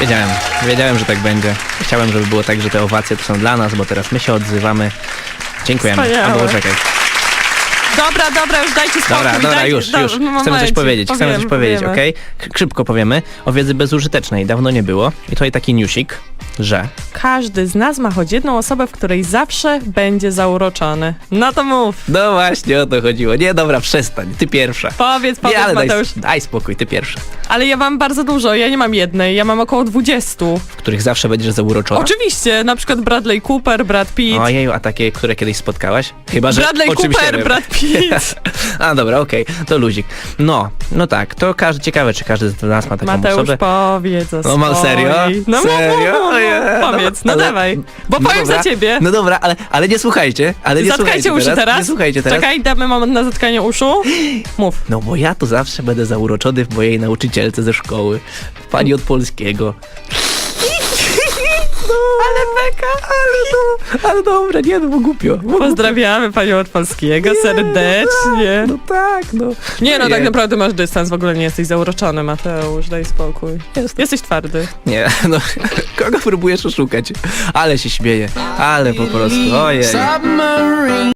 Wiedziałem, wiedziałem, że tak będzie. Chciałem, żeby było tak, że te owacje to są dla nas, bo teraz my się odzywamy. Dziękujemy. Wspaniałe. Albo czekaj. Dobra, dobra, już dajcie spokój. Dobra, dobra, dajcie, już, już. Chcemy coś powiedzieć, chcemy Powiem, coś powiedzieć, okej? K- Szybko powiemy. O wiedzy bezużytecznej dawno nie było. I tutaj taki newsik, że Każdy z nas ma choć jedną osobę, w której zawsze będzie zauroczony. No to mów. no właśnie o to chodziło. Nie, dobra, przestań, ty pierwsza. Powiedz, Nie, powiedz, ale daj, Mateusz. daj spokój, ty pierwsza. Ale ja mam bardzo dużo, ja nie mam jednej, ja mam około 20. W których zawsze będziesz zauroczona. Oczywiście, na przykład Bradley Cooper, Brad Pitt. Ojeju, a takie, które kiedyś spotkałaś? Chyba, że Bradley nie Cooper. Brad Pitt. A dobra, okej, to luzik. No, no tak, to każdy, ciekawe, czy każdy z nas ma taką Mateusz, osobę. powiedz o No, ma- swojej. serio? No Serio? mów, mów, mów. No, Powiedz, no ale- dawaj. Bo no powiem dobra, za ciebie. No dobra, ale, ale nie słuchajcie, ale nie Zatkajcie słuchajcie uszy teraz. Nie słuchajcie teraz. Czekaj, damy moment na zatkanie uszu. Mów. No bo ja to zawsze będę zauroczony w mojej nauczycielce ze szkoły. Pani od polskiego. Ale beka. Ale, no, ale dobra, nie no, bo głupio. Bo Pozdrawiamy panią od polskiego Nie, serdecznie. No tak, no. Nie no, tak naprawdę masz dystans, w ogóle nie jesteś zauroczony, Mateusz, daj spokój. Jestem. Jesteś twardy. Nie, no, kogo próbujesz oszukać? Ale się śmieję, ale po prostu, ojej. Submarine.